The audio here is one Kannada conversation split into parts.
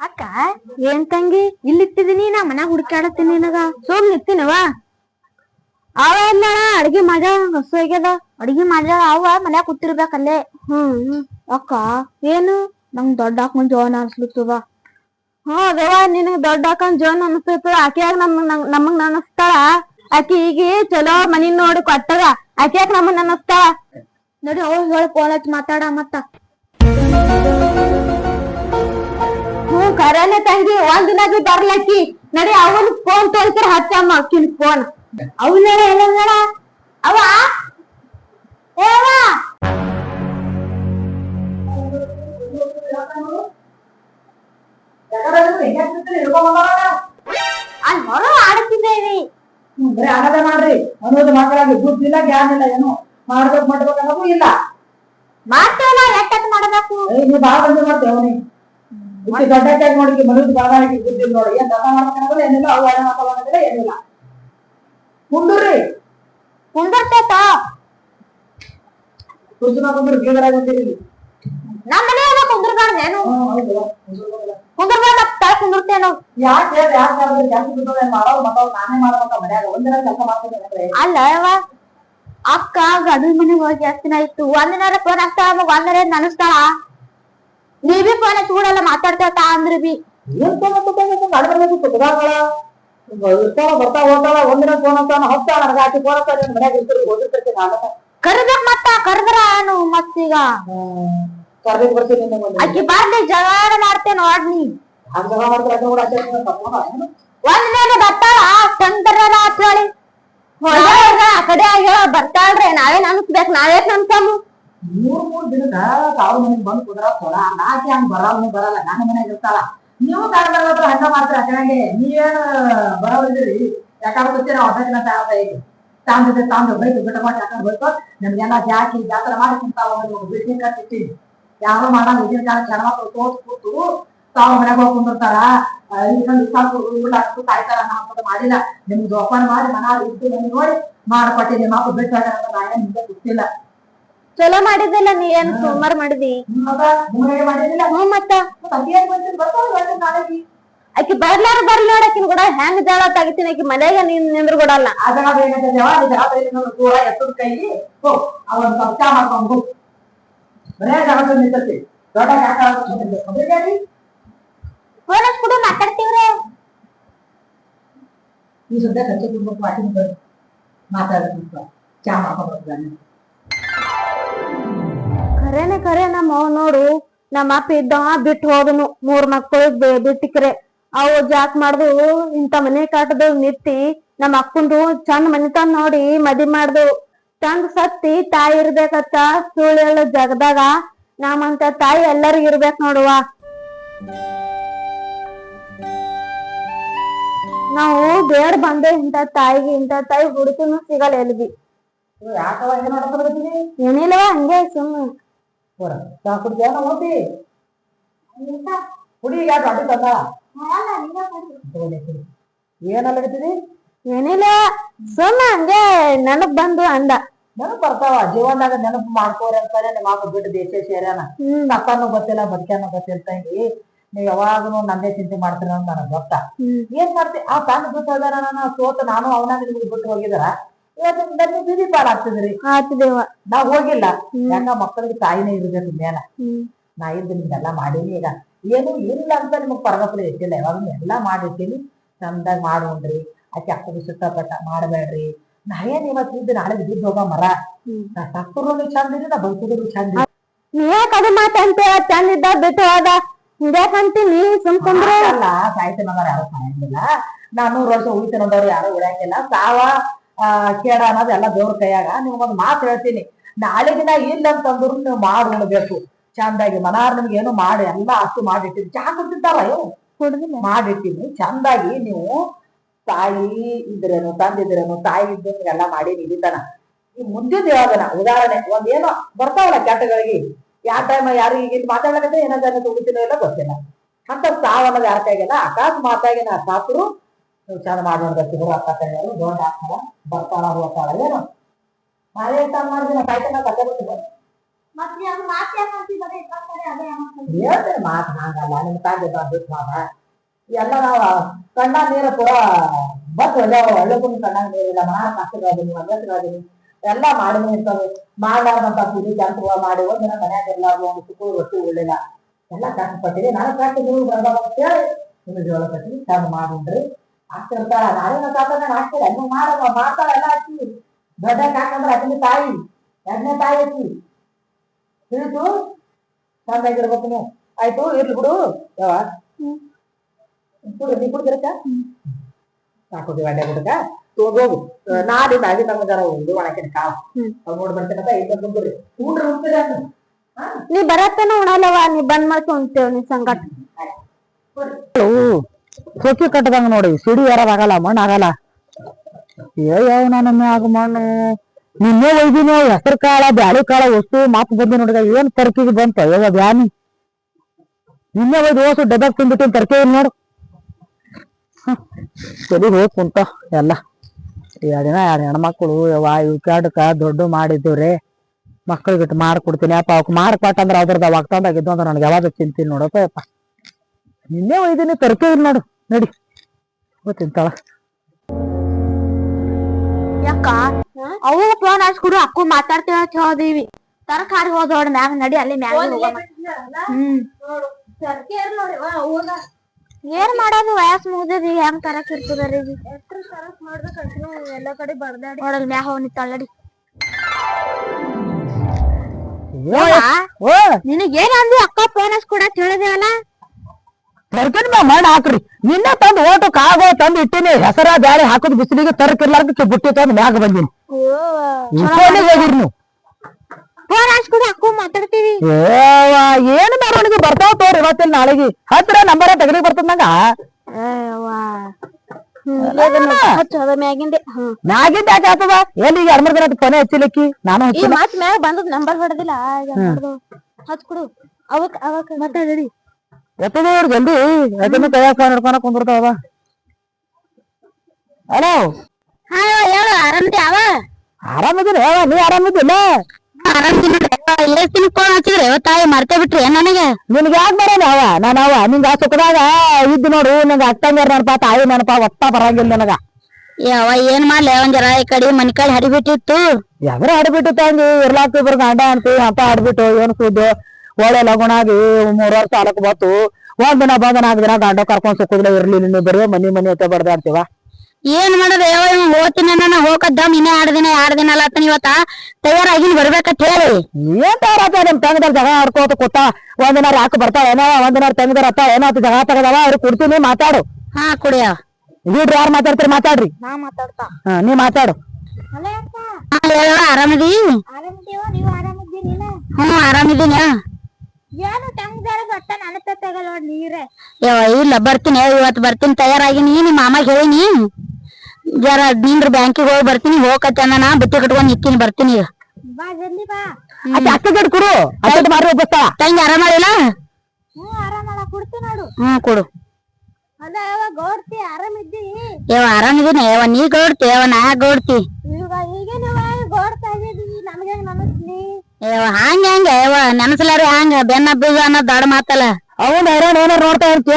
ಅಕ್ಕ ಏನ್ ತಂಗಿ? ಇಲ್ಲಿ ಇಟ್ಟಿದೀನಿ ನಾ ಮನ್ಯಾಗ ಹುಡುಕಾಡತ್ತೀನಿ ನಿನಗ. ಸುಮ್ ನಿಂತಿನವ? ಅವ ಎಲ್ಲ ಅಡ್ಗಿ ಮಾಡ್ಯಾಳ ಹಸು ಆಗ್ಯದ ಅಡ್ಗಿ ಮಾಡ್ಯಾಳ ಅವ ಮನ್ಯಾಗ ಕೂತಿರ್ಬೇಕಲ್ಲೇ. ಹ್ಮ್ ಅಕ್ಕ ಏನು? ನಂಗ್ ದೊಡ್ಡ ಹಾಕೊಂಡ್ ಜೋನ್ ಅನ್ಸ್ಲತ್ತದ ಹ್ಞೂ ಅದವ ದೊಡ್ಡ ಹಾಕೊಂಡ್ ಜೋನ್ ಅನ್ಸ್ತದ ಆಕಿಯಾಗ ನಮ್, ನಮ್- ನಮಗ್ ನನಸ್ತಾಳ. ಆಕಿ ಈಗ ಚಲೋ ಮನಿ ನೋಡಿ ಕೊಟ್ಟದ. ಆಕಿಯಾಗ ನಮಗ್ ನನಸ್ತಾಳ? ನೋಡಿ ಅವ್ ಹೇಳಿ ಫೋನ್ ಹಚ್ಚಿ ಮಾತಾಡ ಮತ್ತ. ಹ್ಮ್ ಕರೆನೆ ತಂಗಿ, ಒಂದ್ ದಿನ ಬರ್ಲಕ್ಕಿ ನಡಿ, ಅವನ್ ಫೋನ್ ತೋರಿಸ್ರ ಹಚ್ಚಮ್ಮ ಅಕ್ಕಿನ ಫೋನ್ ಅವನ ಹೇಳ ಅವ ಏವಾ! ಅಲ್ಲ್ ಹೊರ ಬರೀ ಮಾಡ್ರಿ. ಅನ್ನೋದು ಮಕ್ಕಳಾಗಿ ಬುದ್ಧಿಲ್ಲ ಜ್ಞಾನ ಇಲ್ಲ ಏನು ಮಾಡ್ಬೇಕು ಮಾಡ್ಬೇಕು ಅನ್ನೋದು ಇಲ್ಲ. ಮಾಡ್ತೇವಲ್ಲ ಎಟ್ಟಕ್ ಮಾಡಬೇಕು? ನೀವು ಬಾಳ ಬಂದು ಮಾಡ್ತೇವೆ ಅವನಿ ಇಷ್ಟು ದೊಡ್ಡ ನೋಡಿ ಮನುಷ್ಯ ಬಾಳ ಬುದ್ಧಿ ನೋಡಿ. ಏನ್ ಮಾಡ್ಕೊಳ್ಳೋದಿಲ್ಲ ಏನಿಲ್ಲ ಅವು ಹಣ ಮಾತಾಡೋದಿಲ್ಲ ಏನಿಲ್ಲ. ಮುಂದೂರಿ ಕುಂದರ್ತೇತ ಕುರ್ಚುನ ಕುಂದ್ರು ಬೀಗರಾಗ ಬಂದಿರಿ. ನಮ್ಮ ಮನೆ ಕುಂದ್ರಬಾರ್ದೇನು ಹ್ಮ್, ಏನು ಕುಂದ್ರಬಾರ್ದ ತಳ ಕುಂದಿರ್ತೇನು ಯಾಕೆ ಒಂದಿನ ಅಲ್ಲ ಯವ್ವ, ಅಕ್ಕ ಗಂಡನ ಮನೆಗೆ ಹೋಗಿ ಜಾಸ್ತಿನ ಇತ್ತು? ಒಂದಿನಾರ ಫೋನ್ ಹಚ್ತಾಳ ಮಗ ಒಂದರ ನನಸ್ತಾಳ ನೀ ಬಿ ಫೋನ್ ಹಚ್ಕೊಡಲ್ಲ ಮಾತಾಡ್ತೇವ ಅಂದ್ರ ಬಿ. ಏನ್ ಫೋನ್ ಹಚ್ಚಬೇಕು ನಡ್ಬರ್ಬೇಕು ಕುಟುಂಬಗಳ ಇರ್ತಾಳ ಬರ್ತಾ ಹೋಗ್ತಾಳ ಒಂದಿನ ಫೋನ್ ಹೊತ್ತಾಳ ನನಗೆ ಆಕಿ ಫೋನ್ ಮನ್ಯಾಗ ಇರ್ತೀರಿ ಮತ್ತ ಕರ್ದ್ರ ಮತ್ತೀಗ. ಕರ್ಬೇಕು ಬರ್ತೀನಿ ನಿನ್ನ ಅಕ್ಕಿ ಬಾರ್ಲಿ ಜಗಳ ಮಾಡ್ತೇನೆ ನೋಡ್ನಿ ಹಂಗ ಜಗಳ ಮಾಡ್ತಾರೆ ಅಡ್ಡ ಕೂಡ ಆಚೆ ತಪ್ಪೋಣ ಏನು? ಒಂದ್ ಮೇಲೆ ಬರ್ತಾಳ ಚಂದ್ರ ಹೇಳಿ. ಹೋಗ್ಯಾಳ ಆ ಕಡೆ ಆಗ್ಯಾಳ ಬರ್ತಾಳ್ರಿ ನಾವೇನ್ ಅನ್ಸ್ಬೇಕು ನಾವೇಕ್ ನನ್ಸಮು ಮೂರ್ ಮೂರ್ ದಿನದ ಸಾವಿರ ಮನೆಗ್ ಬಂದು ಕುದ್ರ ಕೊಡ ನಾಕಿ ಹಂಗ ಬರಲ್ಲ ಬರಲ್ಲ ನನ್ನ ಮನೆಗೆ ಇರ್ತಾಳ ನೀವು ಕಾರಣ ಹತ್ರ ಹಂಗ ಮಾಡ್ತೀರ ಅಕ್ಕನಾಗೆ ನೀವೇನು ಬರೋದಿರಿ ಯಾಕಂದ್ರೆ ಗೊತ್ತಿರ ಹೊಸಕಿನ ತಯಾರ ಈಗ ತಾಂದ್ರೆ ತಾಂದು ಬೈಕ್ ಬಿಟ್ಟ ಮಾಡಿ ಯಾಕಂದ್ರೆ ಬೈಕೋ ನಮ್ಗೆಲ್ಲ ಜಾಕಿ ಜಾತ್ರೆ ಮಾಡಿ ಬಿಲ್ಡಿಂಗ್ ಕಟ್ಟಿರ್ತೀವಿ ಯಾರು ಮಾಡಲ್ಲ ಈಗಿನ ಕಾಲ ಜನ ಮಕ್ಕಳು ತೋರ್ಸ್ ಕೂತು ತಾವ್ ಮನೆಗೆ ಹೋಗಿ ಕುಂದಿರ್ತಾರ. ಕಾಯ್ತಾರ ನಾವು ಮಾಡಿಲ್ಲ. ನಿಮ್ಗೆ ಜೋಪಾನ ಮಾಡಿ ಮನಾಲ್ ಇದ್ದು ನೋಡಿ ಮಾಡ್ಕೊಟ್ಟಿ ನಿಮ್ಮ ಮಕ್ಕಳು ಬಿಟ್ಟು ಹೋಗ್ಯಾರ ಅಂತ ನಾನೇ ನಿಮ್ಗೆ ಗೊತ್ತಿಲ್ಲ. ಚಲೋ ಮಾಡಿದಿಲ್ಲ ನೀ ಏನ್ ಸೋಮವಾರ ಮಾಡಿದಿ. ಹ್ಞೂ ಮತ್ತ. ಆಕಿ ಬರ್ಲಾರ ಬರ್ಲಿ ನೋಡಕಿನ ಕೂಡ. ಹೆಂಗ್ ಜಾಳ ತೆಗಿತೀನಿ ಆಕಿ ಮನೆಗೆ ನೀನ್ ನಿಂದ್ರ ಕೊಡಲ್ಲ ಜಾತ್ರೆ ದೂರ ಎತ್ತದ ಕೈ ಹೋ ಅವನ್ ಚಾ ಮಾಡ್ಕೊಂಡು ನಿಂತೈತಿ ಫೋನ್ ಮಾತಾಡ್ತೀವ್ರೆ. ಈ ಸದ್ಯ ಕಚ್ಚೆ ಕುಡ್ಬೇಕು ಮಾತಿನ ಬರ್ ಚಾ ಮಾಡ್ಕೊಂಡು ಖರೇನೆ ಖರೆ ನಮ್ಮ ಅವ್ ನೋಡು. ನಮ್ಮ ಅಪ್ಪ ಇದ್ದವ ಬಿಟ್ಟು ಹೋದನು. ಮೂರ್ ಮಕ್ಕಳು ಬಿಟ್ಟಿಕ್ರೆ. ಅವು ಜಾಕ್ ಮಾಡ್ದು ಇಂತ ಮನೆ ಕಾಟದ ನಿತ್ತಿ ನಮ್ಮ ಅಕ್ಕಂದು ಚಂದ ಮನಿತನ ನೋಡಿ ಮದಿ ಮಾಡ್ದು. ಚಂದ ಸತ್ತಿ ತಾಯಿ ಇರ್ಬೇಕತ್ತ ಸುಳ್ಳು ಜಗದಾಗ ನಮ್ಮಂತ ತಾಯಿ ಎಲ್ಲರಿಗೂ ಇರ್ಬೇಕ್ ನೋಡುವ. ನಾವು ಬೇಡ ಬಂದೆ ಇಂತ ತಾಯಿಗೆ ಇಂತ ತಾಯಿ ಹುಡುಕನು ಸಿಗಲ್ಲ ಮಾಡ್ಕೊಳ್ತೀನಿ ಏನಿಲ್ಲವ ಹಂಗೆ ಸುಮ್ಮನೆ ಹೋರ ತಂದ ಏನಿಲ್ಲ ಸುಮ್ಮ ಹಂಗೆ ನೆನಪ್ ಬಂದು ಅಂದ. ನೆನಪು ಬರ್ತಾವ ಜೀವನದಾಗ ನೆನಪು ಮಾಡ್ಕೋರಿ ಅಂತಾನೆ ನಿಮ್ಮ ಮಗ ಬಿಟ್ಟು ದೇಶ ಸೇರ್ಯಾನ. ಹ್ಮ್. ಸತ್ತಾನು ಗೊತ್ತಿಲ್ಲ ಬದುಕ್ಯಾನು ಗೊತ್ತಿಲ್ಲ ತಂಗಿ. ನೀವ್ ಯಾವಾಗನು ನಂದೇ ಚಿಂತೆ ಮಾಡ್ತೀರ ಅಂತ ನನಗ್ ಗೊತ್ತ. ಏನ್ ಮಾಡ್ತಿ? ಆ ತನ್ ಬಿಟ್ಟು ಹೋದಾರ ನಾನು ಸೋತ ನಾನು ಅವನಾಗ ನಿಮ್ಗೆ ಬಿಟ್ಟು ಹೋಗಿದಾರ? ಇವತ್ತು ನನಗೆ ಬೀದಿ ಪಾಲಾಗ್ತಿದ್ರಿ ಆತಿದೇವ ನಾವ್ ಹೋಗಿಲ್ಲ. ಯಾಕ ಮಕ್ಕಳಿಗೆ ತಾಯಿನೇ ಇರ್ಬೇಕು ಮೇನ? ನಾ ಇದ್ದು ನಿಮ್ಗೆಲ್ಲ ಮಾಡೀನಿ ಈಗ. ಏನು ಇಲ್ಲ ಅಂತ ನಿಮಗ್ ಪರಗಪುರ ಇಟ್ಟಿಲ್ಲ ಯಾವಾಗ ಎಲ್ಲ ಮಾಡಿರ್ತೀನಿ ಚಂದಾಗಿ ಮಾಡುಣ್ರಿ ಆಕೆ ಅಕ್ಕಗೆ ಸುತ್ತಪಟ್ಟ ಮಾಡಬೇಡ್ರಿ. ನಾ ಏನ್ ಇವತ್ತು ಇದ್ದು ನಾಳೆ ಬಿದ್ದು ಹೋಗ ಮರ. ನಾ ಸಕ್ಕರು ಚಂದ ಇದೆ ನಾ ಬದುಕಿದ್ರು ಚಂದ. ನೀಯಾಕ ಅದು ಮಾತಂತ? ಚಂದ ಇದ್ದ ಬಿಟ್ಟು ಹೋದ. ನೀ? ಸುಮ್ ಕುಂದ್ರ. ಅಲ್ಲ ಸಾಯ್ತೇನೆ ಅನ್ನೋರು ಯಾರು ಸಾಯಂಗಿಲ್ಲ ನಾ ನೂರು ವರ್ಷ ಉಳಿತೇನೆ ಯಾರು ಉಳಿಯಂಗಿಲ್ಲ. ಸಾವ ಆ, ಕೇಡ ಅನ್ನೋದು ಎಲ್ಲ ದೇವ್ರ ಕೈಯಾಗ. ನಿಮ್ಗೊಂದು ಮಾತು ಹೇಳ್ತೀನಿ. ನಾಳೆ ದಿನ ಇಲ್ಲ ಅಂತಂದ್ರು ನೀವು ಮಾಡಿ ಉಣಬೇಕು. ಚಂದಾಗಿ ಮನಾರ್ ನಿಮ್ಗೆ ಏನು ಮಾಡಿ ಎಲ್ಲ ಅಷ್ಟು ಮಾಡಿಟ್ಟಿನಿ ಚಹಾ ಕುಡ್ತಿದ್ದಾರ ಕುಡ್ದಿಲ್ಲ. ಮಾಡಿಟ್ಟಿನಿ. ಚಂದಾಗಿ ನೀವು ತಾಯಿ ಇದ್ರೇನು ತಂದಿದ್ರೇನು ತಾಯಿ ಇದ್ದ ಎಲ್ಲ ಮಾಡಿ ನಿಡಿತಾನ ಈ ಮುಂದಿನ ಯಾವಾಗನ ಉದಾಹರಣೆ ಒಂದೇನೋ ಬರ್ತಾವಲ್ಲ ಕೆಟ್ಟಗಳಿಗೆ. ಯಾವ ಟೈಮ್ ಯಾರು ಈಗ ಇಲ್ಲಿ ಮಾತಾಡಕತ್ತೆ ಏನಾದ್ರೆ ತಗೋತೀನೋ ಇಲ್ಲ ಗೊತ್ತಿಲ್ಲ. ಅಂತ ಸಾವನ್ನೋದು ಯಾರ ಕೈಗೆಲ್ಲ ಅಕಸ್ಮಾತಾಗಿ ನಾ ಸಾಕರು ನೀವು ಚಂದ ಮಾಡೋಣ ಸಿಗುವ ಅಕ್ಕ ತಂಗಿಯರು ದೊಡ್ಡ ಹಾಕ್ತಾರ ಬರ್ತಾಳ ಹೋಗ್ತಾಳ ಏನು ನಾಳೆ ಊಟ ಮಾಡಿದ್ರೆ ಕಾಯ್ತಾನ ಕತೆ ಬಿಟ್ಟು ಮತ್ತೆ ಮಾತು ಹಂಗಲ್ಲ ನಿಮ್ ತಾಯಿ ಬಂದ್ಬಿಟ್ಟು ಮಾಡ ಎಲ್ಲ ನಾವು ಕಣ್ಣ ನೀರ ಪೂರ ಬಸ್ ಒಳ್ಳೆ ಒಳ್ಳೆ ಕುಂದು ಕಣ್ಣ ನೀರಿಲ್ಲ ಮಾಡ ಕಷ್ಟಗಾದೀನಿ ಮಗಸ್ಗಾದೀನಿ ಎಲ್ಲ ಮಾಡಿನೇ ಇರ್ತಾವೆ ಮಾಡಲಾರ್ದಂತ ಪೂಜೆ ಕೆಲಸ ಮಾಡಿ ಒಂದಿನ ಮನ್ಯಾಗ ಎಲ್ಲ ಒಂದು ಸುಖ, ರೊಟ್ಟಿ ಉಳ್ಳಿಲ್ಲ ಎಲ್ಲ ಕಷ್ಟಪಟ್ಟಿದೆ ನಾನು ಕಷ್ಟ ನೀವು ಅಂತ ಹೇಳಿ ಜೋಳ ಹೇಳಕತ್ತೀನಿ ಚಂದ ಮಾಡ್ರಿ ಆಗ್ತಿರ್ತಾಳ ನಾಳೆ ಕಾಕಂದ್ರೆ ಹಾಕ್ತೀರ ನೀವು ಮಾಡಲ್ಲ ಮಾಡ್ತಾರ ಎಲ್ಲ ಹಾಕಿ ದೊಡ್ಡ ಕಾಕಂದ್ರೆ ಅಕ್ಕನ ತಾಯಿ. ಎರಡನೇ ತಾಯಿ ಹಾಕಿ ತಿಳಿತು? ಚಂದಾಗಿರ್ಬೇಕು ನೀವು. ಆಯ್ತು, ಇರ್ಲಿ ಬಿಡು. ಯಾವ ನೀ ಕುಡಿದಿರಕ್ಕ ಸಾಕೋದಿ ಒಳ್ಳೆ ಬಿಡಕ ತಗೊಂಡ್ ಹೋಗು. ನಮ್ಮ ಒಂದು ಒಳಕಿನ ಕಾವು. ಅವ್ ನೋಡಿ ಬರ್ತೇನಪ್ಪ ಐದು ಬಂದ್ರಿ ಕೂಡ್ರಿ ನೀ ಬರತ್ತನ ಉಣಲ್ಲವ ನೀ ಬಂದ್ ಮಾಡ್ಕೊ ಉಂಟೇವ್ ನೀ ಸಂಗಟ ಸೊಕ್ಕಿ ಕಟ್ಟದಂಗ ನೋಡಿ ಸಿಡಿ ಆಗಲ್ಲ ಮಣ್ಣು ಆಗಲ್ಲ. ಏ ಯಾವ ನನ್ನ ಆಗು ಮಣ್ಣು? ನಿನ್ನೆ ಒಯ್ದಿನಿ ಹೆಸರು ಕಾಳ ಬ್ಯಾಳಿ ಕಾಳ ವಸ್ತು ಮಾತು ಬಂದು ನೋಡಿದ ಏನ್ ತರ್ಕಿಗೆ ಬಂತ? ಯಾವ ಬ್ಯಾನಿ? ನಿನ್ನೆ ಒಯ್ದು ಓಸು ಡಬ್ಬಾಗ ತಿಂದ್ಬಿಟ್ಟು ತರ್ಕೆ ನೋಡು. ಸರಿ ಹೋಗಿ ಕುಂತ ಎಲ್ಲ. ಎರಡು ದಿನ ಎರಡು ಹೆಣ್ಮಕ್ಳು ಯವ್ವ ಇವ್ಕಾಡಕ ದೊಡ್ಡ ಮಾಡಿದ್ದೀವ್ರಿ ಮಕ್ಳಿಗಿಟ್ಟು ಮಾಡ್ಕೊಡ್ತೀನಿ. ಅಪ್ಪ ಅವಕ್ ಮಾಡ್ಕೊಟ್ಟಂದ್ರ ಅದ್ರದ ಒಗ್ತಂದಾಗಿದ್ದು ಅಂದ್ರೆ ನನಗೆ ಯಾವಾಗ ತಿಂತೀನಿ ನೋಡಪ್ಪ ಯಪ್ಪ ನಿನ್ನೆ ಒಯ್ದೀನಿ ತರ್ಕೆ ಇಲ್ಲ ನೋಡು. ನಡಿ. ತಿಂತಾಳ. ಯಾಕ? ಅವು ಫೋನ್ ಹಚ್ಕೊಡು ಅಕ್ಕು ಮಾತಾಡ್ತೇವ ಅಂತ ಹೇಳಿದೀವಿ. ತರಕಾರಿ ಹೋದೋಡ್ ಮ್ಯಾಗ ನಡಿ ಅಲ್ಲಿ ಮ್ಯಾಗ ಹ್ಮ್. ಏನ್ ಮಾಡೋದು ವಯಸ್ ಮುಗ್ದದಿ ಹೆಂಗ್ ತರಕ್ ಇರ್ತದರಿ ಎಲ್ಲಾ ಕಡೆ ಬರ್ದಾಡಿ ನೋಡಲ್ ಮ್ಯಾಗ ಹೋಗಿ ತಳ್ಳಡಿ ಓ ನಿನಗ್ ಏನ್ ಅಂದಿ? ಅಕ್ಕ ಫೋನ್ ಕೂಡ ಹೇಳಿದೇವಲ್ಲ ತರ್ಕಿನ ಮ್ಯಾಗ ಮಣ್ಣು ಹಾಕ್ರಿ. ನಿನ್ನ ತಂದು ಓಟು ಕಾಗೋ ತಂದು ಇಟ್ಟಿನಿ ಹೆಸರ ಬ್ಯಾಳಿ ಹಾಕುದ್ ಬಿಸಿಲಿಗೆ ತರಕಿರ್ಲಾರ್ದಕ್ಕೆ ಬುಟ್ಟಿ ತಂದು ಮ್ಯಾಗ ಬಂದಿನಿ. ಹೋಗಿರಿ ನೀವು. ಫೋನ್ ಹಚ್ಕೊಡು ಅಕ್ಕು ಮಾತಾಡ್ತೀವಿ. ಏನ್ ಮೆರವಣಿಗೆ ಬರ್ತಾವ ತೋರಿ ಇವತ್ತಿನ ನಾಳೆಗೆ. ಹತ್ರ ನಂಬರ ತಗಲಿ ಬರ್ತದ ನಂಗ? ಮ್ಯಾಗಿಂದೆ. ಮ್ಯಾಗಿಂದ ಯಾಕೆ ಆತದ? ಎಲ್ಲಿ ಈಗ ಎರಡ್ ದಿನ ಕೊನೆ ಹಚ್ಚಿಲಿಕ್ಕಿ? ನಾನು ಮಾತ್ ಮ್ಯಾಗ ಬಂದದ್ ನಂಬರ್ ಹೊಡೆದಿಲ್ಲ. ಹಚ್ಕೊಡು ಅವಕ್ ಅವಕ್ ಮಾತಾಡಿ ಎತ್ತದ ಇವ್ರು ಜಲ್ದಿ. ಯಾಕಂದ್ರೆ ಕೈಯಾಗ ಫೋನ್ ಹಿಡ್ಕೊನ ಕುಂದಿರ್ತಾವ ಹಲೋ ಹಾ ಹೇಳು. ಆರಾಮದಿ ಅವ? ಆರಾಮಿದ್ದೀನಿ ಹೇಳ ನೀ ಆರಾಮಿದ್ದಿಲ್ಲ ಆರಾಮದಿನ ತಿನ್ ಫೋನ್ ಹಚ್ಚಿದ್ರೆ ತಾಯಿ ಮರ್ತೇ ಬಿಟ್ರಿ ನನಗೆ? ನಿನ್ಗ ಯಾಕೆ ಬರೋಣ ಅವ? ನಾನು ಅವ. ನಿಂಗ ಸುಖದಾಗ ಇದ್ದು ನೋಡು ನಿಂಗ ಅಕ್ಕಂಗಾರ ನೆನಪ ತಾಯಿ ನೆನಪ ಒತ್ತ ಬರಂಗಿಲ್ಲ ನನಗ. ಯಾವ ಏನ್ ಮಾಡ್ಲಿ? ಒಂದ್ ಜರ ಈ ಕಡೆ ಮನಿ ಕಡೆ ಹರಿಬಿಟ್ಟಿತ್ತು ಎದ್ರ ಆಡ್ಬಿಟ್ಟು ತಂಗಿ ಇರ್ಲಾಕ ಇಬ್ರು ಗಂಡ ಅಂತ ಆಡ್ಬಿಟ್ಟು ಏನ್ ಸುದ್ದು? ಒಳ್ಳೆ ಲಗುಣಾಗಿ ಮೂರ್ ವರ್ಷ ಸಾಲಕ್ ಬತ್ತು ಒಂದ್ ದಿನ ಬಂದ ನಾಲ್ಕು ದಿನ ಗಂಡ ಕರ್ಕೊಂಡ್ ಸುಖದ್ಲೆ ಇರ್ಲಿಲ್ಲ ನೀವು ಬರೀ ಮನಿ ಮನಿ ಅಂತ ಬಡ್ದಾಡ್ತೀವ ಏನ್ ಮಾಡೋದು? ಯಾವ ಹೋಗ್ತೀನಿ ನಾನು ಹೋಗದ್ದಮ್ ಇನ್ನ ಎರಡ್ ದಿನ ಎರಡ್ ದಿನ ಅಲ್ಲತ್ತನ ಇವತ್ತ? ತಯಾರಾಗಿನ್ ಬರ್ಬೇಕಂತ ಹೇಳಿ. ಏನ್ ತಯಾರಾತ ನಿಮ್ ತಂಗದಲ್ಲಿ ಜಗ ಆಡ್ಕೋತ ಕೂತ ಒಂದಿನ ಯಾಕೆ ಬರ್ತಾವ ಏನೋ ಒಂದಿನ ತಂಗದಾರ ಅತ್ತ ಏನೋ ಜಗ ತಗದವ ಅವ್ರಿಗೆ ಕುಡ್ತೀನಿ ಮಾತಾಡು. ಹಾ ಕುಡಿಯ ಇಡ್ರಿ ಯಾರು ಮಾತಾಡ್ತೀರಿ ಮಾತಾಡ್ರಿ. ನಾ ಮಾತಾಡ್ತಾ. ಹಾ ನೀ ಮಾತಾಡು. ಆರಾಮದಿ? ಹ್ಮ್ ಆರಾಮಿದ್ದೀನಿ ಏನು ಟಂಗ್ದಾರ ಬಟ್ಟ ನನ್ನ ತಗಲ್ಲ ನೀರೇ. ಯಾವ ಇಲ್ಲ ಬರ್ತೀನಿ ಇವತ್ತು ಬರ್ತೀನಿ ತಯಾರಾಗಿನಿ ನಿಮ್ಮ ಮಾಮಾಗ್ ಹೇಳಿನಿ ಜರ ದೀನ್ರ ಬ್ಯಾಂಕಿಗೆ ಹೋಗಿ ಬರ್ತೀನಿ ಹೋಗತ್ತೆ ನಾ ಬುತ್ತಿ ಕಟ್ಕೊಂಡ್ ನಿಕ್ಕಿನಿ ಬರ್ತೀನಿ ಅಕ್ಕ ಗಡ್ ಕೊಡು. ಅಕ್ಕ ಮಾರಿ ಒಬ್ಬಸ್ತಾಳ ತಂಗಿ ಕೊಡ್ತಿ ನೋಡು. ಹ್ಮ್ ಕೊಡು. ಅದ ಯಾವ ಇದೀನಿ. ಯಾವ ನೀ ಗೌಡ್ತಿ ನಾ ಗೌಡ್ತಿ. ಯಾವ ಹಂಗ ಹಂಗ ಯಾವ ನೆನಸಲಾರಿ ಹಂಗ? ಬೆನ್ನ ಬೀಜ ಅನ್ನೋ ದೊಡ್ಡ ಮಾತಲ್ಲ. ಅವನ್ ಹೈರಾಣ ಏನಾರ ನೋಡ್ತಾ ಅಂತ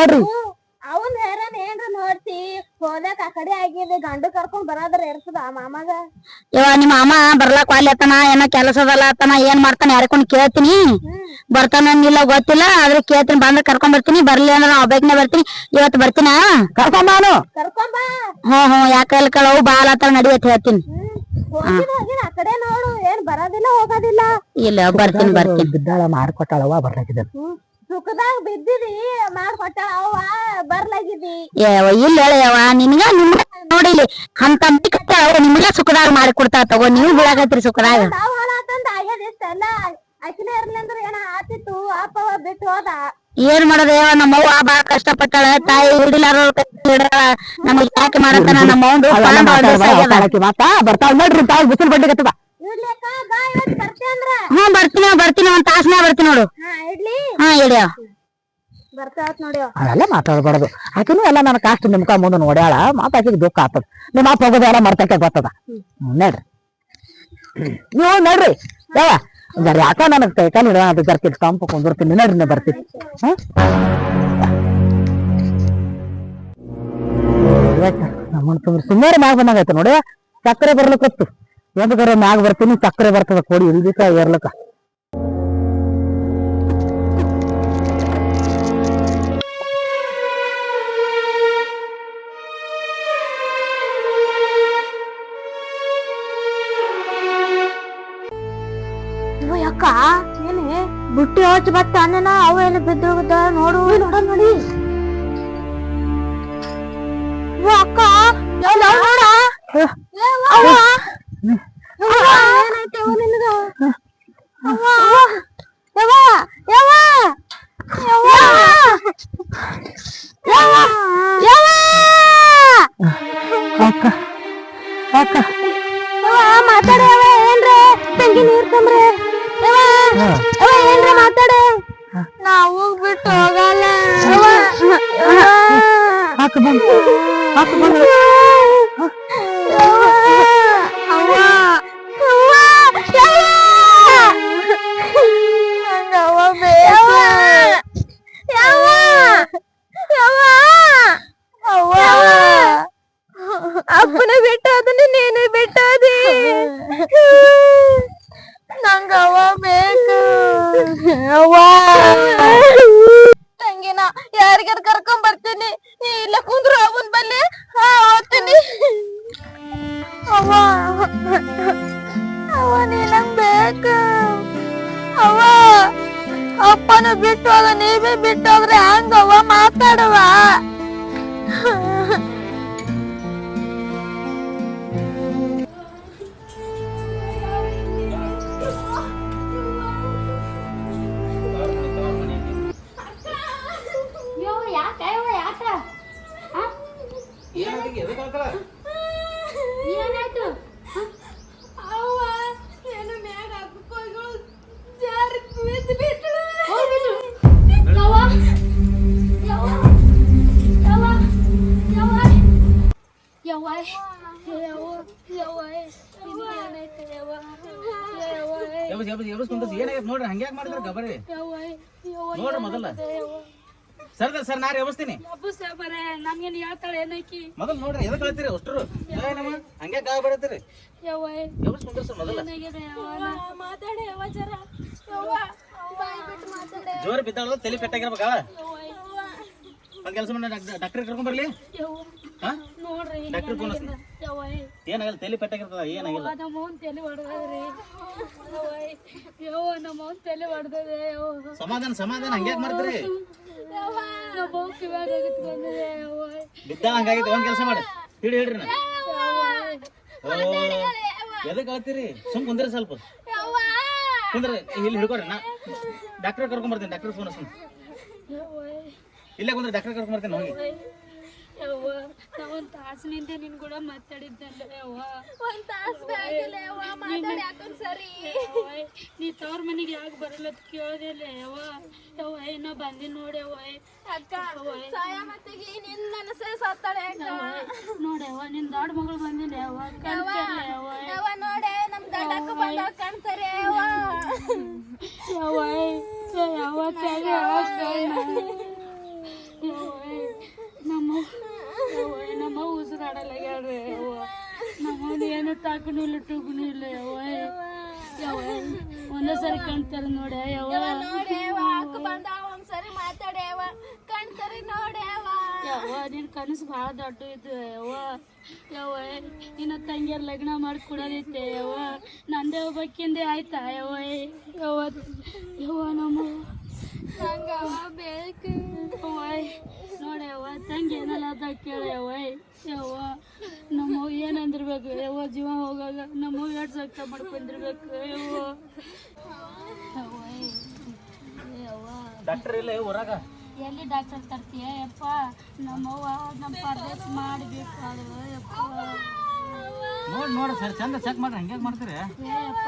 ಹೋದಕ್ ಆ ಕಡೆ ಆಗಿದೆ ಗಂಡು ಕರ್ಕೊಂಡ್ ಬರೋದ್ರ ಇರ್ತದ ಆ ಮಾಮಗ? ಇವ ನಿಮ್ಮ ಅಮ್ಮ ಬರ್ಲಾಕ್ ವಾಲ್ಯತನ ಏನೋ ಕೆಲಸದಲ್ಲ ಆತನ ಏನ್ ಮಾಡ್ತಾನ ಯಾರಕೊಂಡ್ ಕೇಳ್ತೀನಿ. ಬರ್ತಾನಿಲ್ಲ ಗೊತ್ತಿಲ್ಲ ಆದ್ರೆ ಕೇಳ್ತೀನಿ ಬಂದ್ರ ಕರ್ಕೊಂಡ್ ಬರ್ತೀನಿ ಬರ್ಲಿ ಅಂದ್ರೆ ನಾ ಒಬ್ಬಾಕಿನೇ ಬರ್ತೀನಿ. ಇವತ್ತು ಬರ್ತೀನ? ಕರ್ಕೊಂಡ್ ಬಾನು ಕರ್ಕೊಂಡ್ ಬಾ. ಹ್ಮ್ ಹ್ಮ್ ಯಾಕೆ ಕಳವು ಬಾಲ ಹತ್ರ ನಡಿಯತ್ ಹೇಳ್ತೀನಿ. ಹೋಗಿದ್ ಹೋಗಿದ್ ಆ ಕಡೆ ನೋಡು ಏನ್ ಬರೋದಿಲ್ಲ ಹೋಗೋದಿಲ್ಲ. ಇಲ್ಲ ಬರ್ತೀನಿ ಬರ್ತೀನಿ. ಬಿದ್ದಾಳ ಮಾರ್ಕೊಟ್ಟಾಳವ ಬರ್ಲಾಕಿದ್ದ ಹ್ಮ್. ಸುಖದಾಗ ಬಿದ್ದಿದಿ ಮಾಡ್ಕೊಟ್ಟ ಅವ್ವ ಬರ್ಲಾಗಿದಿ ಯಾವ ಇಲ್ಲ ಹೇಳವ ನಿನ್ಗ ನಿಮ್ಗ ನೋಡಿಲಿ ಅಂತ ಅವ್ರ ನಿಮ್ಗ ಸುಖದಾಗ ಮಾಡಿ ಕೊಡ್ತಾ ತಗೋ ನೀವು ಬೀಳಾಗತ್ರಿ ಸುಖದಾಗ. ನಾವ್ ಹಾಳಾತಂದ ಆಗ್ಯದ ಇಷ್ಟೆಲ್ಲ ಅಕ್ಕಿನ ಇರ್ಲಿ ಅಂದ್ರೆ ಏನ ಆತಿತ್ತು ಅಪ್ಪವ ಬಿಟ್ಟು ಹೋದ. ಏನ್ ಮಾಡೋದೇವ ನಮ್ಮವ್ವ ಬಾಳ ಕಷ್ಟಪಟ್ಟಾಳ ತಾಯಿ ಹಿಡಿಲಾರ ನಮಗ್ ಯಾಕೆ ಮಾಡತ್ತಾನ ನಮ್ಮ ಬರ್ತಾಳ ನೋಡ್ರಿ ತಾವ್ ಬಿಸಿಲು ಬಡ್ಡಿ ಹ್ಮ್ ಬರ್ತೀನಿ ಬರ್ತೀನಿ ಒಂದ್ ತಾಸ್ನ ಬರ್ತೀನಿ ನೋಡು. ಹಾ ಹಾ ನೋಡಿ ಅವೆಲ್ಲ ಮಾತಾಡ್ಬಾರ್ದು. ಆಕಿನೂ ಎಲ್ಲ ನನ್ನ ಕಾಸ್ಟ್ ನಿಮ್ಕ ಮುಂದೆ ನೋಡ್ಯಾಳ. ಮಾತ್ ಆಕಿಗೆ ದುಃಖ ಆತದ ನಿಮ್ಮ ಅಪ್ಪ ಹೋಗೋದೆಲ್ಲ ಮರ್ತಕ್ಕೆ ಗೊತ್ತದ ನೋಡ್ರಿ. ನೀವು ನೋಡ್ರಿ. ಯಾವ ಯಾಕ ನನಗೆ ಕೈ ಕಾಲು ಹಿಡಿದ ಅದು ಜರ್ಕಿ ತಂಪು ಕುಂದಿರ್ತೀನಿ. ನೋಡ್ರಿ ನಾ ಬರ್ತೀನಿ ಹ್ಮ್? ತುಂಬ ಸುಮ್ನೆ ಸುಮಾರು ಮ್ಯಾಗ ಬಂದಂಗೈತೆ ನೋಡಿ ಸಕ್ಕರೆ ಬರ್ಲಿಕ್ಕತ್ತು. ಕರೆ ಮ್ಯಾಗ ಬರ್ತೀನಿ ಸಕ್ಕರೆ ಬರ್ತದ ಕೊಡಿ ಇಳಿದಿಕ್ಕ ಏರ್ಲಕ್ಕ. ಇವ ಯಾಕ ಏನೇ? ಬುಟ್ಟಿ ಹೋಚ್ ಬತ್ತ ಅನ್ನನ? ಅವ ಎಲ್ಲ ಬಿದ್ದೋಗದ ನೋಡು, ನೋಡ, ನೋಡಿ. ಇವ ಅಕ್ಕ. ಎಲ್ಲ ನೋಡ? ಯಾರಿಗಾರ ಕರ್ಕೊಂಡ್ ಬರ್ತೀನಿ. ಇಲ್ಲ, ಕುಂದ್ರು ಅವನ್ ಬಲ್ಲಿ. ಹೋಗ್ತೀನಿ. ಅವ್ವ. ಅವ್ವ ನೀ ನಂಗ್ ಬೇಕು. ಅವ್ವ. ಅಪ್ಪನ ಬಿಟ್ಟು ಹೋದ, ನೀವೇ ಬಿಟ್ಟು ಹೋದ್ರೆ ಹಂಗವ ಮಾತಾಡವ? ಮಾಡಿದ್ರ ಗಬರಿ. ಯವ್ವ ಯವ್ವ ನೋಡ್ರಿ ಮೊದಲ. ಸರ್ ಸರ್ ನಾ ನಮ್ಗೇನು ಹೇಳ್ತಾಳೆ ಏನೈಕಿ ಮೊದಲ್ ನೋಡ್ರಿ ಎದಕ್ ಹೇಳ್ತೀರಿ ಅಷ್ಟರು? ಹಂಗ್ಯಾಕ್ ಗಾಯ ಮೊದಲ? ಯವ್ವ? ಮಾತಾಡೆ ಯವ್ವ ಜರ. ಯವ್ವ ಬಾಯ್ ಬಿಟ್ಟು ಮಾತಾಡೆ. ಜೋರ್ ಬಿದ್ದಾಳ ತಲೆ ಪೆಟ್ಟಾಗಿರ್ಬೇಕಾ ಯವ್ವ. ಒಂದ್ ಕೆಲಸ ಮಾಡಿ ಡಾಕ್ಟರ್ ಕರ್ಕೊಂಡ್ ಬರ್ಲಿ. ಯವ್ವ. ಡಾಕ್ಟರ್ ಫೋನ್ ಏನಾಗಿಲ್ಲ ತಲೆ ಪೆಟ್ಟಾಗಿರ್ತದ ಏನಾಗಿಲ್ಲ. ನಮ್ಮ ಅವ್ನ್ ತಲೆ ಹೊಡೆದ್ರಿ ಯವ್ವ ನಮ್ಮ ಅವ್ನ್ ತಲೆ ಹೊಡೆದದೆ ಯವ್ವ. ಸಮಾಧಾನ ಸಮಾಧಾನ ಹಂಗ್ಯಾಕ್ ಮಾಡ್ತೀರಿ? ನಮ್ಮ ಅವ್ನ್ ಕಿವ್ಯಾಗ ಆಗತ್ ಬಂದಿದೆ ಯವ್ವ. ಬಿದ್ದ ಹಂಗಾಗಿ ಒಂದ್ ಕೆಲಸ ಮಾಡಿ. ಹಿಡಿ ಹಿಡ್ರಿ ನಾ ಓ ಎದಕ್ ಹೇಳ್ತೀರಿ ಸುಮ್ ಕುಂದ್ರಿ ಸ್ವಲ್ಪ. ಕುಂದ್ರಿ ಇಲ್ಲಿ ಹಿಡ್ಕೊಡ್ರಿ ನಾ ಡಾಕ್ಟರ್ ಕರ್ಕೊಂಡ್ ಬರ್ತೀನಿ ಡಾಕ್ಟರ್ ಫೋನ್ ಇಲ್ಲ ಕುಂದ್ರಿ ಡಾಕ್ಟರ್ ಕರ್ಕೊಂಡ್ ಬರ್ತೀನಿ ಹೋಗಿ. ಯವ್ವ ನಾ ಒಂದ್ ತಾಸಿನಿಂದ ನಿನ್ ಕೂಡ ಮಾತಾಡಿದ್ದಲ್ಲ ಯವ್ವ. ಒಂದ್ ತಾಸ್ ಬ್ಯಾಗಿಲ್ಲ ಯವ್ವ ಮಾತಾಡಿ ಹಾಕೊಂಡ್ ಸರಿ? ನೀ ತವ್ರ ಮನೆಗೆ ಯಾಕೆ ಬರಲ್ಲ ಅಂತ ಕೇಳ್ದಿಲ್ಲ ಯವ್ವ. ಯವ್ವ ಏನೋ ಬಂದಿ ನೋಡಿ ಯವ್ವ ಅಕ್ಕ ಸಾಯಮತ್ತಿಗೆ ನಿನ್ ನನಸೆ ಸತ್ತಾಳೆ ನೋಡ್ಯವ್ವ ನಿನ್ ದೊಡ್ಡ ಮಗಳು ಬಂದಿಲ್ಲ ಯವ್ವ. ಯವ್ವ ಯವ್ವ ನೋಡೆ ನಮ್ ದೊಡ್ಡಕ್ಕ ಬಂದ ಕಾಣ್ತಾರೆ ಯವ್ವ. ಯವ್ವ ಯವ್ವ ಯವ್ವ ನಮ್ಮ ಉಸಿರಾಡಲ್ಲ ಹೇಳ್ರಿ ಯವ್ವ ನಮ್ಮದು ಏನು ತಾಕನು ಇಲ್ಲ ಟುಗುನು ಇಲ್ಲ ಯವ್ವ ಯವ್ವ ಒಂದೇ ಸರಿ ಕಾಣ್ತಾರ ನೋಡಿ ಯವ್ವ ಒಂದ್ಸರಿ ಮಾತಾಡೆ ಯವ್ವ ಕಾಣ್ತಾರೆ ನೋಡೆ ಯವ್ವ ನಿನ್ ಕನಸು ಬಹಳ ದೊಡ್ಡ ಇದು ಯವ್ವ ಯವ್ವ ನಿನ್ನ ತಂಗಿಯರ್ ಲಗ್ನ ಮಾಡಿ ಕೊಡೋದೈತೆ ಯವ್ವ ನಂದೇ ಒಬ್ಬಕ್ಕಿಂದೆ ಆಯ್ತಾ ಯವ್ವ ಯವ್ವ ಯವ್ವ ನಮ್ಮ ನಂಗ ಬೇಕ ಯವ್ವ ನೋಡಿ ಯವ್ವ ತಂಗಿ ಏನಲ್ಲ ಅದ ಕೇಳ ಯವ್ವ ನಮ್ಮ ಏನಂದಿರ್ಬೇಕು ಯವ್ವ ಜೀವ ಹೋಗಾಗ ನಮ್ಮ ಎರಡು ಸಕ್ತ ಮಾಡ್ಕೊಂಡಿರ್ಬೇಕು ಯವ್ವ. ಡಾಕ್ಟರ್ ಇಲ್ಲ ಊರಾಗ? ಎಲ್ಲಿ ಡಾಕ್ಟರ್ ತರ್ತೀಯ ಯಪ್ಪ? ನಮ್ಮವ್ವ ನಮ್ಮ ಪರ್ದೇಶ ಮಾಡಬೇಕು ಅದು ಯಪ್ಪ. ನೋಡಿ ನೋಡಿ ಸರ್ ಚಂದ ಚೆಕ್ ಮಾಡ್ರಿ ಹಂಗ್ಯಾಕ್ ಮಾಡ್ತೀರಿ? ಯಪ್ಪ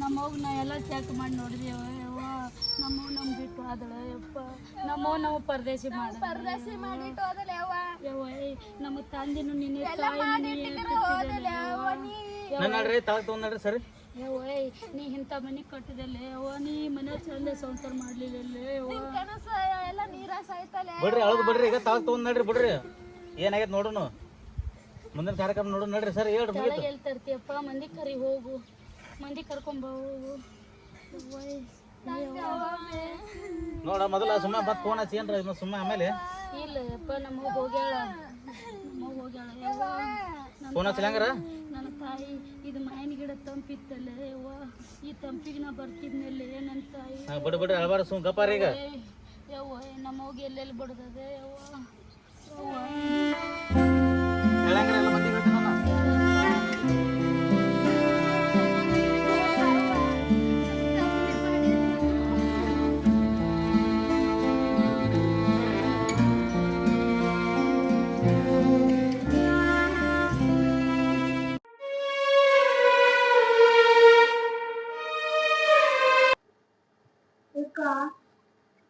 ನಮ್ಮವ್ಗ ನಾ ಎಲ್ಲ ಚೆಕ್ ಮಾಡಿ ನೋಡಿದೆವ ಯವ್ವ. ನಮ್ಮ ನಮ್ ಬಿಟ್ಟು ಆದಳ ಯಪ್ಪ. ನಮ್ಮ ನಾವು ಪರದೇಶಿ ಮಾಡ ಪರದೇಶಿ ಮಾಡಿಟ್ಟು ಹೋದಲ್ಲ ಯವ್ವ. ಯವ್ವ ನಮ್ಮ ತಂದಿನು ನಿನ್ನೆ ತಾಯಿ ನನ್ನ ನಡ್ರಿ ತಳಗ್ ತಗೊಂಡ್ ನಡ್ರಿ ಸರಿ? ಯವ್ವ ನೀ ಇಂಥ ಮನೆ ಕಟ್ಟಿದಲ್ಲ ಯವ್ವ. ನೀ ಮನೆ ಚಂದ ಸಂಸಾರ ಮಾಡ್ಲಿಲ್ಲ ಯವ್ವ. ಕನಸ ಎಲ್ಲ ನೀರಾಸ ಆಯ್ತಲ್ಲ ಬಿಡ್ರಿ ಅಳದ್ ಬಿಡ್ರಿ ಈಗ ತಳಗ್ ತಗೊಂಡ್ ನಡ್ರಿ ಬಿಡ್ರಿ. ಏನಾಗೈತೆ ನೋಡೋಣ ಮುಂದಿನ ಕಾರ್ಯಕ್ರಮ ನೋಡೋಣ ನಡ್ರಿ ಸರ್ ಹೇಳ್ರಿ ಮುಗೀತು. ಎಲ್ಲಿ ತರ್ತೀಯಪ್ಪ ಮಂದಿ ಕರಿ ಹೋಗು. ಮಂದಿ ಕರ್ಕೊಂಬ ಹೋಗು. ಯವ್ವ, ನೋಡ ಮೊದಲ ಸುಮ್ಮ ಬತ್ ಫೋನ್ ಹಚ್ಚಿ ಏನ್ರ ಇನ್ನು ಸುಮ್ಮ ಆಮೇಲೆ? ಇಲ್ಲ ನಮ್ಮ ಹೋಗ್ಯಾಳ. ನಮ್ಮ ಹೋಗ್ಯಾಳ. ಫೋನ್ ಹಚ್ಚಲಂಗ್ರ ನನ್ನ ತಾಯಿ ಇದು ಮಾವಿನ ಗಿಡ ತಂಪಿತ್ತಲ್ಲ ಯವ್ವ. ಈ ತಂಪಿಗೆ ನಾ ಬರ್ತಿದ್ನಲ್ಲ ನನ್ನ ತಾಯಿ. ಬಿಡು ಬಿಡ್ರಿ ಅಳಬಾರ ಸುಮ್ ಗಪ್ಪಾರ ಈಗ. ಯವ್ವ ನಮ್ಮ ಹೋಗಿ ಎಲ್ಲೆಲ್ಲಿ ಬಡ್ದದೆ ಯವ್ವ. ಹೇಳಂಗ್ರಲ್ಲ ಹೇಳಂಗಿರ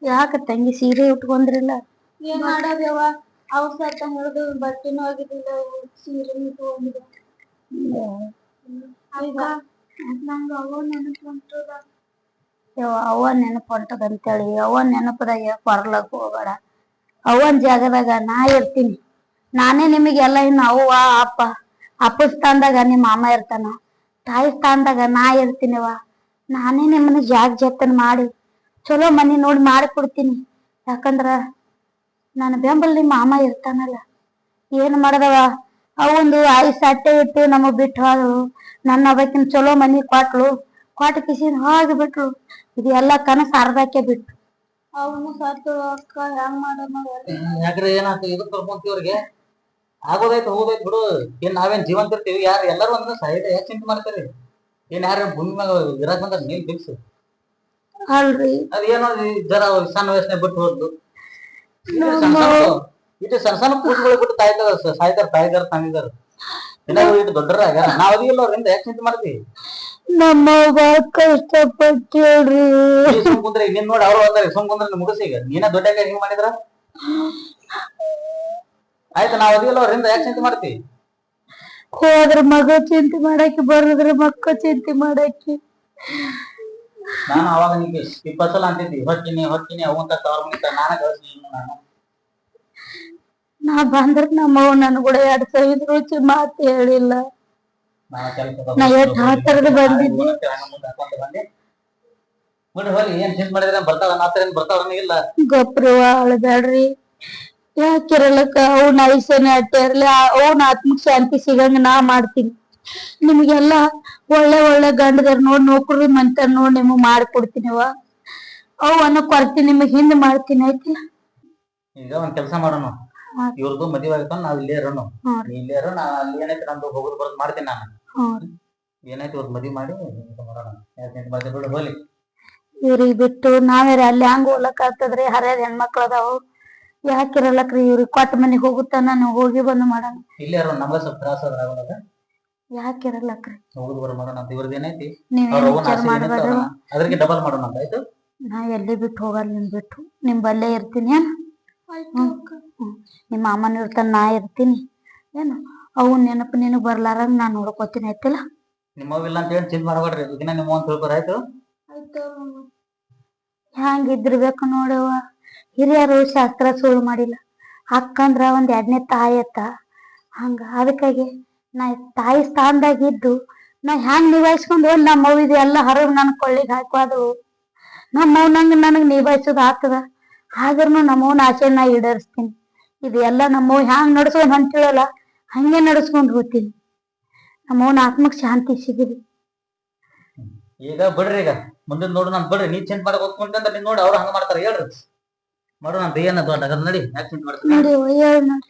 ಯಾಕ ತಂಗಿ ಸೀರೆ ಉಟ್ಕೊಂಡ್ರಿಲ್ಲ? ಏನ್ ಮಾಡೋದವ ಅವ್ರ ಸತ್ತ ಹಿಡಿದು ಬಟ್ಟೆನೂ ಆಗಿದ್ದಿಲ್ಲ ಸೀರೆ ನಂಗ ಅವ್ವ ನೆನಪು ಹೊಂಟದ ಅವ್ವ ನೆನಪು ಹೊಂಟದ ಅಂತೇಳಿ ಅವ್ವ ನೆನಪದಾಗ ಬರ್ಲಕ್ ಹೋಗ್ಬೇಡ. ಅವನ್ ಜಾಗದಾಗ ನಾ ಇರ್ತೀನಿ. ನಾನೇ ನಿಮಗೆಲ್ಲ ಇನ್ನು ಅವ್ವ ಅಪ್ಪ ಅಪ್ಪ ಸ್ಥಾನದಾಗ ನಿಮ್ಮ ಮಾಮ ಇರ್ತಾನ. ತಾಯಿ ಸ್ಥಾನದಾಗ ನಾ ಇರ್ತೀನಿವ ನಾನೇ ನಿಮ್ಮನ್ನ ಜಾಗ ಜತನ್ ಮಾಡಿ ಚಲೋ ಮನಿ ನೋಡಿ ಮಾಡಿ ಕೊಡ್ತೀನಿ ಯಾಕಂದ್ರ ನನ್ನ ಬೆಂಬಲ್ ನಿಮ್ಮ ಮಾಮ ಇರ್ತಾನಲ್ಲ. ಏನ್ ಮಾಡದವ? ಅವಂದು ಆಯುಸ್ ಅಟ್ಟೆ ಇಟ್ಟು ನಮಗ್ ಬಿಟ್ಟು ನನ್ನ ಒಬ್ಬಾಕಿನ ಚಲೋ ಮನಿ ಕೊಟ್ಲು. ಕೊಟ್ಟ ಕಿಸಿನ ಹೋಗಿ ಬಿಟ್ಲು. ಇದು ಎಲ್ಲಾ ಕನಸು ಅರ್ಧಕ್ಕೆ ಬಿಟ್ಟು ಅವನು ಸತ್ತು ಅಕ್ಕ, ಹೆಂಗ್ ಮಾಡೋಣ ಏನಾಯ್ತು ಇದು ಆಗೋದೈತೆ ಹೋಗೋದೈತೆ ಬಿಡು. ಏನ್ ನಾವೇನ್ ಜೀವಂತ ಇರ್ತೀವಿ? ಯಾರು ಎಲ್ಲರೂ ಒಂದ್ ಸೈಡ್ ಯಾಕೆ ಚಿಂತೆ ಮಾಡ್ತೀರಿ? ಏನ್ ಯಾರು ಭೂಮಿ ಮ್ಯಾಗ ಇರಾಕ್ ನೀನ್ ಬಿಡ್ಸು ಅಲ್ರಿ. ಅದೇನೋ ಜರ ಸಣ್ಣ ವಯಸ್ಸಿನ ಬಿಟ್ಟು ಹೋದ್ದು. ಇಟ್ಟು ಸಣ್ಣ ಸಣ್ಣ- ಕೂಸುಗಳು ಬಿಟ್ಟು ತಾಯ್ತಾರ ಸಾಯ್ತಾರ ತಾಯ್ದಾರ ತಂದಿದಾರ ಏನಾದ್ರು ಇಟ್ಟು ದೊಡ್ಡರ ಆಗ್ಯಾರ. ನಾವ್ ಅದಿಲ್ಲ ಅವ್ರಿಂದ ಯಾಕೆ ಚಿಂತೆ ಮಾಡ್ತೀವಿ ನಮ್ಮ ಕಷ್ಟಪಟ್ಟು ಹೇಳ್ರಿ ಸುಮ್ ಕುಂದ್ರೆ. ನಿನ್ ನೋಡಿ ಅವ್ರು ಅಂತಾರೆ ಸುಮ್ ಕುಂದ್ರೆ ಮುಗಿಸಿ ಈಗ. ನೀನ ದೊಡ್ಡ ಹಿಂಗ್ ಮಾಡಿದ್ರ? ಆಯ್ತು ನಾವ್ ಅದಿಲ್ಲ ಅವ್ರಿಂದ ಯಾಕೆ ಚಿಂತೆ ಮಾಡ್ತೀವಿ ಹೋದ್ರ ಮಗ ಚಿಂತೆ ಮಾಡಾಕಿ ಬರದ್ರ ಮಕ್ಕ ಚಿಂತೆ ಮಾಡಾಕಿ. ನಾನು ಅವಾಗ ನಿಮ್ಗೆ ಇಪ್ಪತ್ತಲ್ಲ ಅಂತಿದ್ದಿ ಹೊಟ್ಟಿನಿ ಹೊಟ್ಟಿನಿ ಅವಂತ ತವ್ರ ಮನಿತ ನಾನ ಕಳ್ಸಿ ನಾನು. ನಾ ಬಂದ್ರ ನಮ್ಮವ್ ನನ್ ಕೂಡ ಎರಡ್ ಸಾವಿರ ರುಚಿ ಮಾತು ಹೇಳಿಲ್ಲ. ನಾ ಎಷ್ಟ್ ಹತ್ತಿರದ ಬಂದಿದ್ದೆ? ಬಂದೆ. ಬಿಡ್ರಿ ಹೋಲಿ ಏನ್ ಚಿಂತೆ ಮಾಡಿದ್ರೆ ಬರ್ತಾವ ನಾತ್ರ ಬರ್ತಾವ ಇಲ್ಲ. ಗೊಬ್ರವ ಅಳಬ್ಯಾಡ್ರಿ ಯಾಕಿರಲಕ್ಕ ಅವ್ನ ಐಸನೆ ಅಟ್ಟೆ ಇರ್ಲಿ ಅವ್ನ ಆತ್ಮಕ್ ಶಾಂತಿ ಸಿಗಂಗ ನಾ ಮಾಡ್ತೀನಿ. ನಿಮ್ಗೆಲ್ಲ ಒಳ್ಳೆ ಒಳ್ಳೆ ಗಂಡದರ್ ನೋಡ್ ನೌಕರಿ ಮಂತರ್ ನೋಡ್ ನಿಮಗ್ ಮಾಡ್ಕೊಡ್ತೀನಿವ ಅನ್ನೋ ಕೊರತೆ ನಿಮಗ್ ಹಿಂದ್ ಮಾಡ್ತೀನಿ ಆಯ್ತಿಲ್ಲ? ಈಗ ಒಂದ್ ಕೆಲಸ ಮಾಡೋಣ. ಇವ್ರದ್ದು ಮದುವೆ ಆಗತ್ತ ನಾವ್ ಇಲ್ಲೇ ಇರೋಣ. ನೀ ಇಲ್ಲೇ ಇರೋ ನಾ ಅಲ್ಲಿ ಏನೈತಿ ನಂದು ಹೋಗುದು ಬರೋದು ಮಾಡ್ತೀನಿ ನಾನು. ಏನಾಯ್ತು ಇವ್ರದ್ದು ಮದುವೆ ಮಾಡಿ ಇದು ಮಾಡೋಣ. ಯಾಕೆ ಬಿಡು ಇವ್ರಿಗೆ ಬಿಟ್ಟು ನಾವೇರ ಅಲ್ಲಿ ಹಂಗ ಹೋಗ್ಲಕ್ ಆಗ್ತದ್ರಿ ಹರ್ಯಾದ ಹೆಣ್ಮಕ್ಳು ಅದಾವು. ಯಾಕಿರಲ್ಲಕ್ರಿ ಇವ್ರಿಗೆ ಕೊಟ್ಟ ಮನೆಗೆ ಹೋಗುತ್ತಾನ ನಾವು ಹೋಗಿ ಬಂದು ಮಾಡೋಣ. ಇಲ್ಲೇ ಇರೋ ನಮ್ಗ ಸ್ವಲ್ಪ ತ್ರಾಸ ಅದ್ರ ಆಗೋದಾಗ ಇರಲ್ಲಕ್ರಿ ಬರೋ ಮಾಡೋಣ ಅಂತ ಇವ್ರದ್ದು ಏನೈತಿ? ಅವ್ರ ಹೋಗೋಣ ಆಸೆ ಏನೈತೆ ಅದನ್ನ? ಅದ್ರಿಗೆ ಡಬಲ್ ಮಾಡೋಣ ಅಂತ ಆಯ್ತು? ನಾ ಎಲ್ಲಿ ಬಿಟ್ಟು ಹೋಗಲ್ಲ ನಿಮ್ ಬಿಟ್ಟು. ನಿಮ್ ಬಲ್ಲೇ ಇರ್ತೀನಿ ಏನ್? ಹ್ಮ್. ಹ್ಮ್. ನಿಮ್ಮ ಅಮ್ಮನ ಇರ್ತಾನ ನಾ ಇರ್ತೀನಿ. ಏನು? ಅವು ನೆನಪು ನಿನಗ್ ಬರ್ಲಾರಂಗ ನಾ ನೋಡ್ಕೋತೀನಿ ಆಯ್ತಿಲ್ಲ? ನಿಮ್ಮವಿಲ್ಲ ಅಂತ ಹೇಳಿ ಚಿಂತೆ ಮಾಡಬೇಡ್ರಿ. ದಿನ ನಿಮ್ಮ ಅಂತ ತಿಳ್ಕೊರ ಆಯ್ತು? ಹ್ಯಾಂಗ ಇದ್ದಿರ್ಬೇಕು ನೋಡವ್ವ ಹಿರಿಯರು ಶಾಸ್ತ್ರ ಸುಳ್ಳು ಮಾಡಿಲ್ಲ. ಅಕ್ಕಂದ್ರ ಒಂದ್ ಎರಡನೇ ತಾಯಿ ಅತ್ತ. ಹಂಗ ಅದಕ್ಕಾಗಿ ನಾ ತಾಯಿ ಸ್ಥಾನದಾಗ ಇದ್ದು ನಾ ಹ್ಯಾಂಗ್ ನಿಭಾಯಿಸ್ಕೊಂಡು ನಮ್ಮ ಅವ್ವಿದು ಎಲ್ಲ ಹರಗ್ ನನ್ ಕೊಳ್ಳಿಗೆ ಹಾಕೋದು ನಮ್ಮ ನಂಗ ನನಗ್ ನಿಭಾಯಿಸೋದ್ ಆಗ್ತದ. ಆದ್ರೂ ನಮ್ಮವ್ನ ಆಸೆ ನಾ ಈಡೇರಿಸ್ತೀನಿ. ಇದು ಎಲ್ಲ ನಮ್ಮವ್ ಹ್ಯಾಂಗ್ ನಡ್ಸ್ಕೊಂಡ್ ಹೊಂಟಿಳಲ್ಲ ಹಂಗೆ ನಡ್ಸ್ಕೊಂಡ್ ಹೋಗ್ತೀನಿ. ನಮ್ಮವ್ನ ಆತ್ಮಕ್ ಶಾಂತಿ ಸಿಗಲಿ ಈಗ ಬಿಡ್ರಿ ಈಗ ಮುಂದಿನ ನೋಡು ನಾನು ಬಿಡ್ರಿ ನೀ ಚಂದ ಮಾಡಕ್ ಹೋಗ್ಕೊಂಡ್ರೆ ನೀನ್ ನೋಡಿ ಅವ್ರು ಹಂಗ ಮಾಡ್ತಾರೆ ಹೇಳ್ರಿ. ಮಾಡೋಣ ಅಂತ ಏನ ದೊಡ್ಡ ನಡಿ ಯಾಕೆ ಮಾಡ್ತೀನಿ. ನೋಡಿ ಹೇಳ ನೋಡಿ